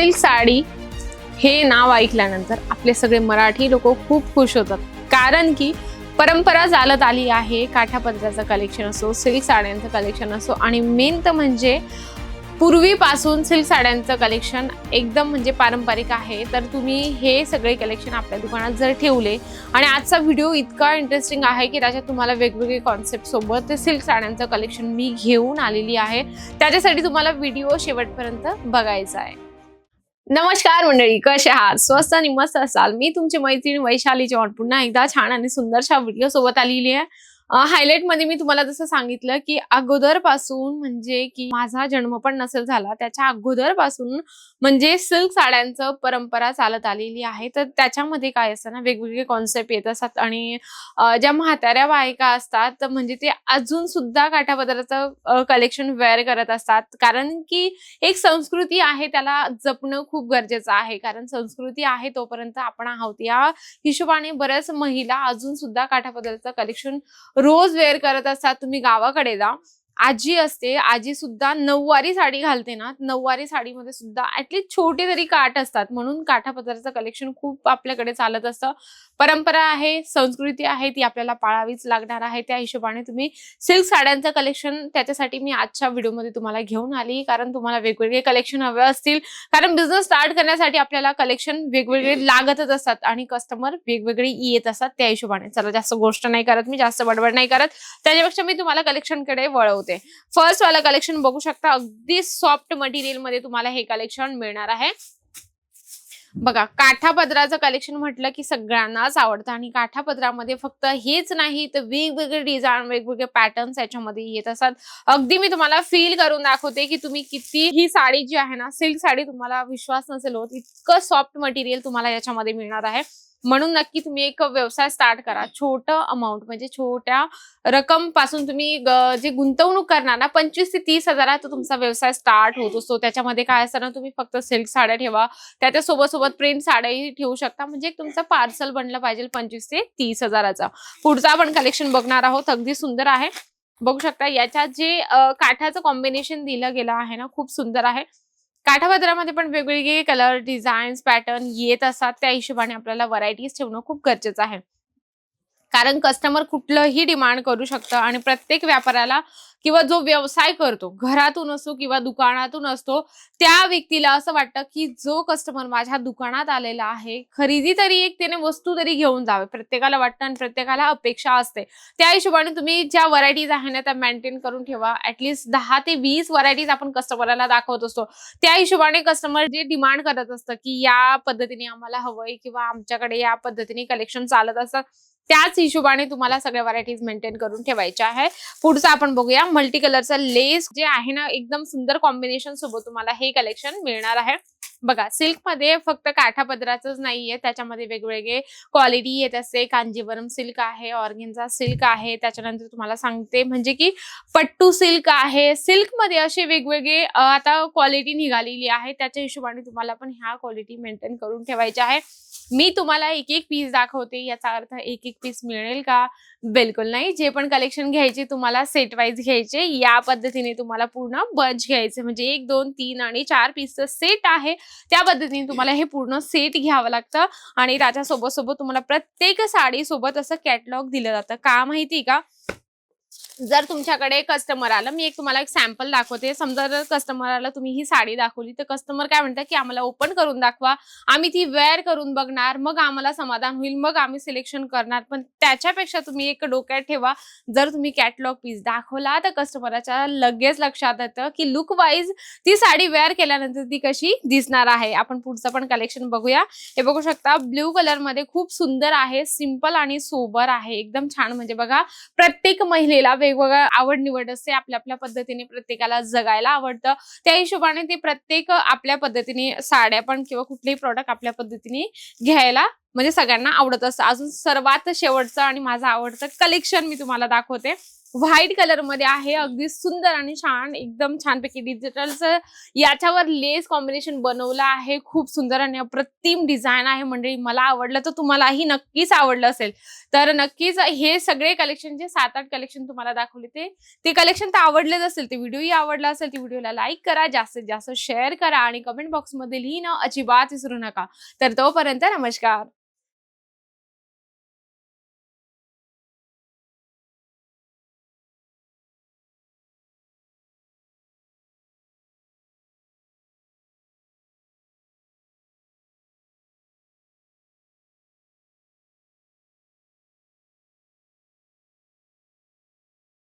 Silk sari हे नाव ऐकल्यानंतर आपले सगळे मराठी लोक खूप खुश होतात. कारण की परंपरा चालत आली आहे काठापदराचं कलेक्शन असो सिल्क साड्यांचं कलेक्शन असो आणि मेन तर म्हणजे पूर्वीपासून सिल्क साड्यांचं कलेक्शन एकदम म्हणजे पारंपरिक आहे. तर तुम्ही हे सगळे कलेक्शन आपल्या दुकानात जर ठेवले आणि आजचा व्हिडिओ इतका इंटरेस्टिंग आहे की त्याच्यात तुम्हाला वेगवेगळे कॉन्सेप्ट सोबत ते सिल्क साड्यांचं कलेक्शन मी घेऊन आलेली आहे. त्याच्यासाठी तुम्हाला व्हिडिओ शेवटपर्यंत बघायचा आहे. नमस्कार मंडळी कसे आहात? स्वस्त आणि मस्त असाल. मी तुमची मैत्रीण वैशाली चव्हाण. पुन्हा एकदा छान आणि सुंदरशा व्हिडिओ सोबत आलेली आहे. हायलाइटमध्ये मी तुम्हाला जसं सांगितलं की अगोदरपासून म्हणजे की माझा जन्म पण नसेल झाला त्याच्या अगोदरपासून म्हणजे सिल्क साड्यांचं परंपरा चालत आलेली आहे. तर त्याच्यामध्ये काय असतं ना वेगवेगळे कॉन्सेप्ट येत असतात आणि ज्या म्हाताऱ्या बायका असतात तर म्हणजे ते अजून सुद्धा काठापदराचं कलेक्शन वेअर करत असतात. कारण की एक संस्कृती आहे त्याला जपणं खूप गरजेचं आहे. कारण संस्कृती आहे तोपर्यंत आपण आहोत. या हिशोबाने बऱ्याच महिला अजून सुद्धा काठापदराचं कलेक्शन रोज वेअर करत असतात तुम्ही गावाकडे जा. आजी असते आजी सुद्धा नऊवारी साडी घालते ना नऊवारी साडीमध्ये सुद्धा ऍटलीस्ट छोटे तरी काठ असतात. म्हणून काठापदराचं कलेक्शन खूप आपल्याकडे चालत असतं. परंपरा आहे संस्कृती आहे ती आपल्याला पाळावीच लागणार आहे. त्या हिशोबाने तुम्ही सिल्क साड्यांचं कलेक्शन त्याच्यासाठी मी आजच्या व्हिडिओमध्ये तुम्हाला घेऊन आली. कारण तुम्हाला वेगवेगळे कलेक्शन हवे असतील. कारण बिझनेस स्टार्ट करण्यासाठी आपल्याला कलेक्शन वेगवेगळे लागतच असतात आणि कस्टमर वेगवेगळे येत असतात. त्या हिशोबाने. चला जास्त गोष्ट नाही करत मी जास्त बडबड नाही करत. त्याच्यापेक्षा मी तुम्हाला कलेक्शनकडे वळवते. फर्स्ट वाला कलेक्शन बघू शकता अगदी सॉफ्ट मटेरियलमध्ये तुम्हाला हे कलेक्शन मिळणार आहे. बघा काठापदराचं कलेक्शन म्हटलं की सगळ्यांनाच आवडतं आणि काठापदरामध्ये फक्त हेच नाही तर वेगवेगळे डिझाईन वेगवेगळे पॅटर्न्स याच्यामध्ये येत असतात. अगदी मी तुम्हाला फील करून दाखवते की तुम्ही किती ही साडी जी आहे ना सिल्क साडी तुम्हाला विश्वास नसेल होत इतकं सॉफ्ट मटेरियल तुम्हाला याच्यामध्ये मिळणार आहे. म्हणून नक्की तुम्ही एक व्यवसाय स्टार्ट करा. छोटं अमाऊंट म्हणजे छोट्या रकमपासून तुम्ही ग- जे गुंतवणूक करणार ना पंचवीस ते तीस हजारात तुमचा व्यवसाय स्टार्ट होत असतो. त्याच्यामध्ये काय असतं ना तुम्ही फक्त सिल्क साड्या ठेवा. त्याच्या सोबत सोबत प्रिंट साड्याही ठेवू शकता. म्हणजे एक तुमचं पार्सल बनलं पाहिजे पंचवीस ते तीस हजाराचा. पुढचा आपण कलेक्शन बघणार आहोत. अगदी सुंदर आहे. बघू शकता याच्यात जे काठाचं कॉम्बिनेशन दिलं गेलं आहे ना खूप सुंदर आहे. काठापदरामध्ये पण वेगवेगळे कलर डिझाईन्स पॅटर्न येत असतात. त्या हिशोबाने आपल्याला व्हरायटीज ठेवणं खूप गरजेचं आहे. कारण कस्टमर कुठलंही डिमांड करू शकतं आणि प्रत्येक व्यापाऱ्याला किंवा जो व्यवसाय करतो घरातून असो किंवा दुकानातून असतो त्या व्यक्तीला असं वाटतं की जो कस्टमर माझ्या दुकानात आलेला आहे खरेदी तरी एक त्याने वस्तू तरी घेऊन जावे. प्रत्येकाला वाटतं आणि प्रत्येकाला अपेक्षा असते. त्या हिशोबाने तुम्ही ज्या व्हरायटीज आहे ना त्या मेंटेन करून ठेवा. ऍटलीस्ट दहा ते वीस व्हरायटीज आपण कस्टमरला दाखवत असतो. त्या हिशोबाने कस्टमर जे डिमांड करत असतं की या पद्धतीने आम्हाला हवंय किंवा आमच्याकडे या पद्धतीने कलेक्शन चालत असतात त्याच हिशोबाने तुम्हाला सगळ्या व्हरायटीज मेंटेन करून ठेवायच्या आहे पुढचं आपण बघूया. मल्टी कलरचा लेस जे आहे ना एकदम सुंदर कॉम्बिनेशन सोबत तुम्हाला हे कलेक्शन मिळणार आहे. बघा सिल्कमध्ये फक्त काठापदराचंच नाहीये त्याच्यामध्ये वेगवेगळे क्वालिटी येत असते. कांजीवरम सिल्क आहे ऑर्गेन्झा सिल्क आहे त्याच्यानंतर तुम्हाला सांगते म्हणजे की पट्टू सिल्क आहे. सिल्कमध्ये असे वेगवेगळे आता क्वालिटी निघालेली आहे. त्याच्या हिशोबाने तुम्हाला पण ह्या क्वालिटी मेंटेन करून ठेवायच्या आहे. मी तुम्हाला एक एक पीस दाखवते याचा अर्थ एक एक पीस मिळेल का? बिलकुल नाही. जे पण कलेक्शन घ्यायचे तुम्हाला सेट वाईज घ्यायचे या पद्धतीने तुम्हाला पूर्ण बंच घ्यायचे. म्हणजे एक दोन तीन आणि चार पीसचं सेट आहे. त्या पद्धतीने तुम्हाला हे पूर्ण सेट घ्यावं लागतं आणि त्याच्यासोबत सोबत तुम्हाला प्रत्येक साडी सोबत असं कॅटलॉग दिलं जातं. का माहिती का? जर तुमच्याकडे कस्टमर आलं मी एक तुम्हाला एक सॅम्पल दाखवते. समजा जर कस्टमरला तुम्ही ही साडी दाखवली तर कस्टमर काय म्हणतात की आम्हाला ओपन करून दाखवा. आम्ही ती वेअर करून बघणार मग आम्हाला समाधान होईल मग आम्ही सिलेक्शन करणार. पण त्याच्यापेक्षा तुम्ही एक डोक्यात ठेवा जर तुम्ही कॅटलॉग पीस दाखवला तर कस्टमरच्या लगेच लक्षात येतं की लुक वाईज ती साडी वेअर केल्यानंतर ती कशी दिसणार आहे. आपण पुढचं पण कलेक्शन बघूया. हे बघू शकता ब्ल्यू कलरमध्ये खूप सुंदर आहे सिंपल आणि सोबर आहे. एकदम छान म्हणजे बघा प्रत्येक महिलेला वेगवेगळ्या आवड निवड असते आपल्या आपल्या पद्धतीने प्रत्येकाला जगायला आवडतं. त्या हिशोबाने ते प्रत्येक आपल्या पद्धतीने साड्या पण किंवा कुठलेही प्रॉडक्ट आपल्या पद्धतीने घ्यायला म्हणजे सगळ्यांना आवडत असतं. अजून सर्वात शेवटचं आणि माझं आवडतं कलेक्शन मी तुम्हाला दाखवते. व्हाईट कलरमध्ये आहे. अगदी सुंदर आणि छान एकदम छानपैकी डिजिटलचं याच्यावर लेस कॉम्बिनेशन बनवलं आहे. खूप सुंदर आणि अप्रतिम डिझाईन आहे. मंडळी मला आवडलं तर तुम्हालाही नक्कीच आवडलं असेल. तर नक्कीच हे सगळे कलेक्शन जे सात आठ कलेक्शन तुम्हाला दाखवले ते ते कलेक्शन तर आवडलेच असेल ते व्हिडिओही आवडला असेल ते व्हिडिओला लाईक करा जास्तीत जास्त शेअर करा आणि कमेंट बॉक्समध्ये लिहिणं अजिबात विसरू नका. तर तोपर्यंत नमस्कार.